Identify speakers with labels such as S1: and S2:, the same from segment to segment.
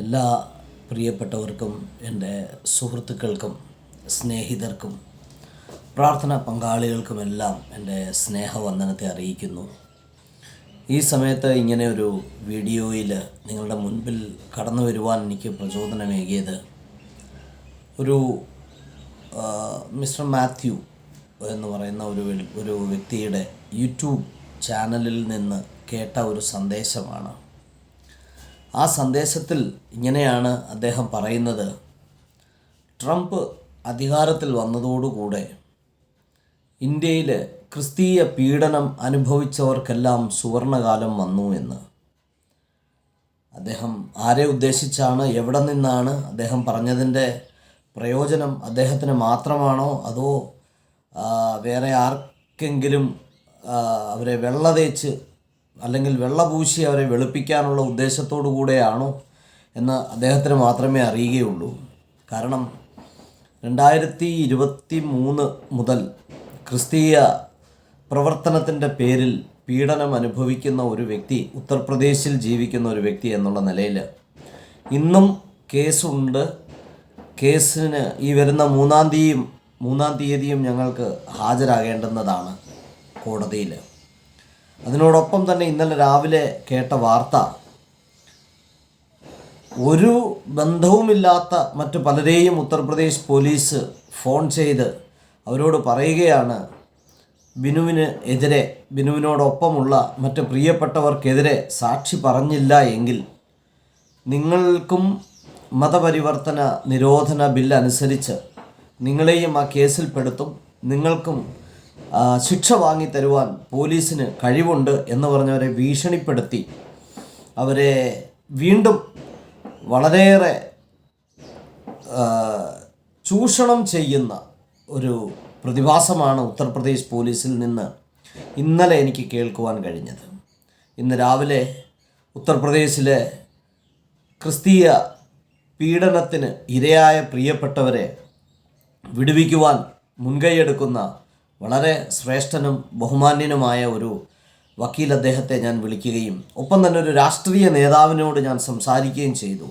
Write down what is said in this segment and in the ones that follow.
S1: എല്ലാ പ്രിയപ്പെട്ടവർക്കും എന്റെ സുഹൃത്തുക്കൾക്കും സ്നേഹിതർക്കും പ്രാർത്ഥന പങ്കാളികൾക്കുമെല്ലാം എന്റെ സ്നേഹവന്ദനത്തെ അറിയിക്കുന്നു. ഈ സമയത്ത് ഇങ്ങനെ ഒരു വീഡിയോയിൽ നിങ്ങളുടെ മുൻപിൽ കടന്നു വരുവാൻ എനിക്ക് പ്രചോദനമേകിയത് ഒരു മിസ്റ്റർ മാത്യു എന്ന് പറയുന്ന ഒരു ഒരു വ്യക്തിയുടെ യൂട്യൂബ് ചാനലിൽ നിന്ന് കേട്ട ഒരു സന്ദേശമാണ്. ആ സന്ദേശത്തിൽ ഇങ്ങനെയാണ് അദ്ദേഹം പറയുന്നത്. ട്രംപ് അധികാരത്തിൽ വന്നതോടുകൂടെ ഇന്ത്യയിൽ ക്രിസ്തീയ പീഡനം അനുഭവിച്ചവർക്കെല്ലാം സുവർണകാലം വന്നു എന്ന്. അദ്ദേഹം ആരെ ഉദ്ദേശിച്ചാണ് എവിടെ നിന്നാണ് അദ്ദേഹം പറഞ്ഞതിന്റെ പ്രയോജനം അദ്ദേഹത്തിന് മാത്രമാണോ അതോ വേറെ ആർക്കെങ്കിലും അവരെ വെള്ള തേച്ച് അല്ലെങ്കിൽ വെള്ളപൂശി അവരെ വെളുപ്പിക്കാനുള്ള ഉദ്ദേശത്തോടു കൂടെയാണോ എന്ന് അദ്ദേഹത്തിന് മാത്രമേ അറിയുകയുള്ളൂ. കാരണം രണ്ടായിരത്തി ഇരുപത്തി മൂന്ന് മുതൽ ക്രിസ്തീയ പ്രവർത്തനത്തിന്റെ പേരിൽ പീഡനം അനുഭവിക്കുന്ന ഒരു വ്യക്തി ഉത്തർപ്രദേശിൽ ജീവിക്കുന്ന ഒരു വ്യക്തി എന്നുള്ള നിലയിൽ ഇന്നും കേസുണ്ട്. കേസിന് ഈ വരുന്ന മൂന്നാം തീയതിയും മൂന്നാം തീയതിയും ഞങ്ങൾക്ക് ഹാജരാകേണ്ടുന്നതാണ് കോടതിയിൽ. അതിനോടൊപ്പം തന്നെ ഇന്നലെ രാവിലെ കേട്ട വാർത്ത ഒരു ബന്ധവുമില്ലാത്ത മറ്റു പലരെയും ഉത്തർപ്രദേശ് പോലീസ് ഫോൺ ചെയ്ത് അവരോട് പറയുകയാണ് ബിനുവിന് എതിരെ ബിനുവിനോടൊപ്പമുള്ള മറ്റ് പ്രിയപ്പെട്ടവർക്കെതിരെ സാക്ഷി പറഞ്ഞില്ല എങ്കിൽ നിങ്ങൾക്കും മതപരിവർത്തന നിരോധന ബില്ല് അനുസരിച്ച് നിങ്ങളെയും ആ കേസിൽപ്പെടുത്തും നിങ്ങൾക്കും ശിക്ഷ വാങ്ങിത്തരുവാൻ പോലീസിന് കഴിവുണ്ട് എന്ന് പറഞ്ഞവരെ ഭീഷണിപ്പെടുത്തി അവരെ വീണ്ടും വളരെയേറെ ചൂഷണം ചെയ്യുന്ന ഒരു പ്രതിഭാസമാണ് ഉത്തർപ്രദേശ് പോലീസിൽ നിന്ന് ഇന്നലെ എനിക്ക് കേൾക്കുവാൻ കഴിഞ്ഞത്. ഇന്ന് രാവിലെ ഉത്തർപ്രദേശിലെ ക്രിസ്തീയ പീഡനത്തിന് ഇരയായ പ്രിയപ്പെട്ടവരെ വിടുവിക്കുവാൻ മുൻകൈയെടുക്കുന്ന വളരെ ശ്രേഷ്ഠനും ബഹുമാന്യനുമായ ഒരു വക്കീൽ അദ്ദേഹത്തെ ഞാൻ വിളിക്കുകയും ഒപ്പം തന്നെ ഒരു രാഷ്ട്രീയ നേതാവിനോട് ഞാൻ സംസാരിക്കുകയും ചെയ്തു.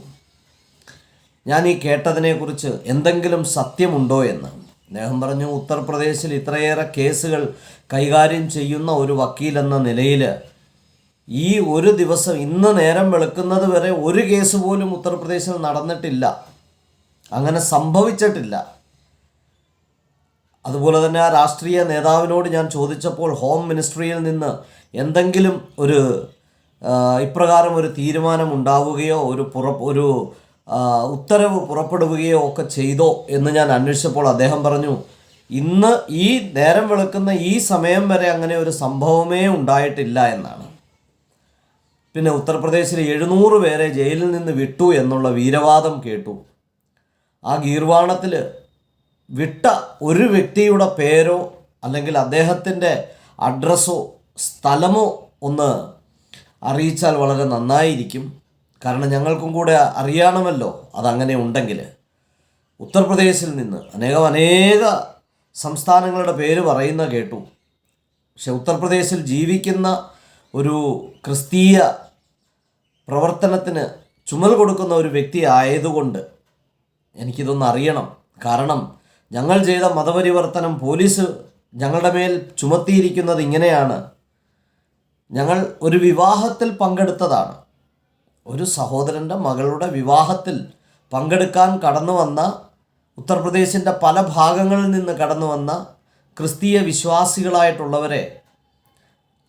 S1: ഞാൻ ഈ കേട്ടതിനെക്കുറിച്ച് എന്തെങ്കിലും സത്യമുണ്ടോ എന്ന്. അദ്ദേഹം പറഞ്ഞു ഉത്തർപ്രദേശിൽ ഇത്രയേറെ കേസുകൾ കൈകാര്യം ചെയ്യുന്ന ഒരു വക്കീൽ എന്ന നിലയിൽ ഈ ഒരു ദിവസം ഇന്ന് നേരം വെളുക്കുന്നത് വരെ ഒരു കേസ് പോലും ഉത്തർപ്രദേശിൽ നടന്നിട്ടില്ല. അങ്ങനെ സംഭവിച്ചിട്ടില്ല. അതുപോലെ തന്നെ ആ രാഷ്ട്രീയ നേതാവിനോട് ഞാൻ ചോദിച്ചപ്പോൾ ഹോം മിനിസ്ട്രിയിൽ നിന്ന് എന്തെങ്കിലും ഒരു ഇപ്രകാരം ഒരു തീരുമാനം ഉണ്ടാവുകയോ ഒരു പുറ ഒരു ഉത്തരവ് പുറപ്പെടുവുകയോ ഒക്കെ ചെയ്തോ എന്ന് ഞാൻ അന്വേഷിച്ചപ്പോൾ അദ്ദേഹം പറഞ്ഞു ഇന്ന് ഈ നേരം വെളുക്കുന്ന ഈ സമയം വരെ അങ്ങനെ ഒരു സംഭവമേ ഉണ്ടായിട്ടില്ല എന്നാണ്. പിന്നെ ഉത്തർപ്രദേശിൽ എഴുന്നൂറ് പേരെ ജയിലിൽ നിന്ന് വിട്ടു എന്നുള്ള വീരവാദം കേട്ടു. ആ ഗീർവാണത്തിൽ വിട്ട ഒരു വ്യക്തിയുടെ പേരോ അല്ലെങ്കിൽ അദ്ദേഹത്തിന്റെ അഡ്രസ്സോ സ്ഥലമോ ഒന്ന് അറിയിച്ചാൽ വളരെ നന്നായിരിക്കും. കാരണം ഞങ്ങൾക്കും കൂടെ അറിയണമല്ലോ അതങ്ങനെ ഉണ്ടെങ്കിൽ. ഉത്തർപ്രദേശിൽ നിന്ന് അനേകം അനേക സംസ്ഥാനങ്ങളുടെ പേര് പറയുന്ന കേട്ടു. പക്ഷെ ഉത്തർപ്രദേശിൽ ജീവിക്കുന്ന ഒരു ക്രിസ്തീയ പ്രവർത്തനത്തിന് ചുമൽ കൊടുക്കുന്ന ഒരു വ്യക്തി ആയതുകൊണ്ട് എനിക്കിതൊന്ന് അറിയണം. കാരണം ഞങ്ങൾ ചെയ്ത മതപരിവർത്തനം പോലീസ് ഞങ്ങളുടെ മേൽ ചുമത്തിയിരിക്കുന്നത് ഇങ്ങനെയാണ്. ഞങ്ങൾ ഒരു വിവാഹത്തിൽ പങ്കെടുത്തതാണ്. ഒരു സഹോദരന്റെ മകളുടെ വിവാഹത്തിൽ പങ്കെടുക്കാൻ കടന്നു വന്ന ഉത്തർപ്രദേശിന്റെ പല ഭാഗങ്ങളിൽ നിന്ന് കടന്നു വന്ന ക്രിസ്തീയ വിശ്വാസികളായിട്ടുള്ളവരെ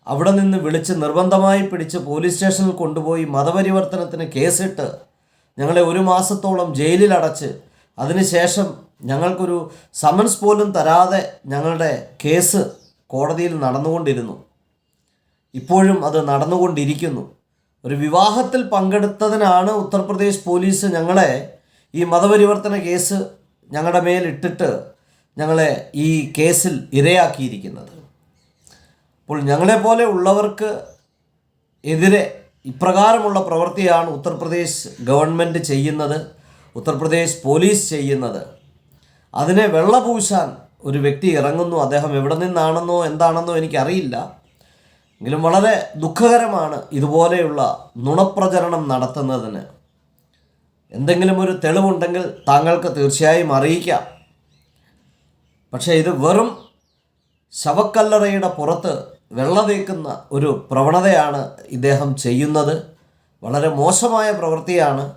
S1: അവിടെ നിന്ന് വിളിച്ച് നിർബന്ധമായി പിടിച്ച് പോലീസ് സ്റ്റേഷനിൽ കൊണ്ടുപോയി മതപരിവർത്തനത്തിന് കേസിട്ട് ഞങ്ങളെ ഒരു മാസത്തോളം ജയിലിൽ അടച്ച് അതിനുശേഷം ഞങ്ങൾക്കൊരു സമൻസ് പോലും തരാതെ ഞങ്ങളുടെ കേസ് കോടതിയിൽ നടന്നുകൊണ്ടിരുന്നു. ഇപ്പോഴും അത് നടന്നുകൊണ്ടിരിക്കുന്നു. ഒരു വിവാഹത്തിൽ പങ്കെടുത്തതിനാണ് ഉത്തർപ്രദേശ് പോലീസ് ഞങ്ങളെ ഈ മതപരിവർത്തന കേസ് ഞങ്ങളുടെ മേലിട്ടിട്ട് ഞങ്ങളെ ഈ കേസിൽ ഇരയാക്കിയിരിക്കുന്നത്. അപ്പോൾ ഞങ്ങളെപ്പോലെ ഉള്ളവർക്ക് എതിരെ ഇപ്രകാരമുള്ള പ്രവൃത്തിയാണ് ഉത്തർപ്രദേശ് ഗവൺമെന്റ് ചെയ്യുന്നത്. ഉത്തർപ്രദേശ് പോലീസ് ചെയ്യുന്നത്. അതിനെ വെള്ളപൂശാൻ ഒരു വ്യക്തി ഇറങ്ങുന്നു. അദ്ദേഹം എവിടെ നിന്നാണെന്നോ എന്താണെന്നോ എനിക്കറിയില്ല. എങ്കിലും വളരെ ദുഃഖകരമാണ് ഇതുപോലെയുള്ള നുണപ്രചരണം നടത്തുന്നതിന്. എന്തെങ്കിലും ഒരു തെളിവുണ്ടെങ്കിൽ താങ്കൾക്ക് തീർച്ചയായും അറിയിക്കാം. പക്ഷേ ഇത് വെറും ശവക്കല്ലറയുടെ പുറത്ത് വെള്ള തേക്കുന്ന ഒരു പ്രവണതയാണ് ഇദ്ദേഹം ചെയ്യുന്നത്. വളരെ മോശമായ പ്രവൃത്തിയാണ്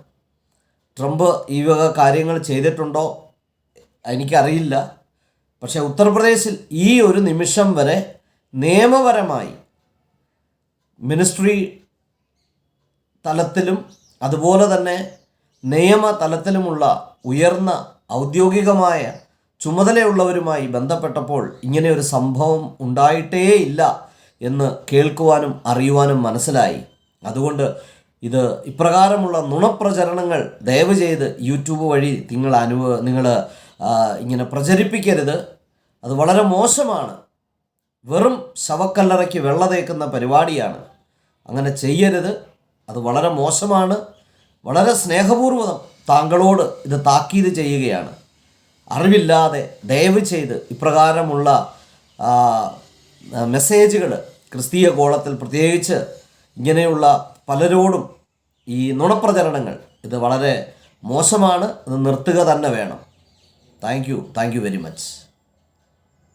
S1: ട്രംപ് ഈ വക കാര്യങ്ങൾ ചെയ്തിട്ടുണ്ടോ? എനിക്കറിയില്ല. പക്ഷേ ഉത്തർപ്രദേശിൽ ഈ ഒരു നിമിഷം വരെ നിയമപരമായി മിനിസ്ട്രി തലത്തിലും അതുപോലെ തന്നെ നിയമ തലത്തിലുമുള്ള ഉയർന്ന ഔദ്യോഗികമായ ചുമതലയുള്ളവരുമായി ബന്ധപ്പെട്ടപ്പോൾ ഇങ്ങനെ ഒരു സംഭവം ഉണ്ടായിട്ടേ ഇല്ല എന്ന് കേൾക്കുവാനും അറിയുവാനും മനസ്സിലായി. അതുകൊണ്ട് ഇത് ഇപ്രകാരമുള്ള നുണപ്രചരണങ്ങൾ ദയവ് ചെയ്ത് യൂട്യൂബ് വഴി നിങ്ങൾ അനുഭവ നിങ്ങൾ ഇങ്ങനെ പ്രചരിപ്പിക്കരുത്. അത് വളരെ മോശമാണ്. വെറും ശവക്കല്ലറയ്ക്ക് വെള്ള തേക്കുന്ന പരിപാടിയാണ്. അങ്ങനെ ചെയ്യരുത്. അത് വളരെ മോശമാണ്. വളരെ സ്നേഹപൂർവം താങ്കളോട് ഇത് താക്കീത് ചെയ്യുകയാണ്. അറിവില്ലാതെ ദയവ് ചെയ്ത് ഇപ്രകാരമുള്ള മെസ്സേജുകൾ ക്രിസ്തീയ കോളത്തിൽ പ്രത്യേകിച്ച് ഇങ്ങനെയുള്ള പലരോടും ഈ നുണപ്രചരണങ്ങൾ ഇത് വളരെ മോശമാണ് ഇത് നിർത്തുക തന്നെ വേണം. Thank you thank you very much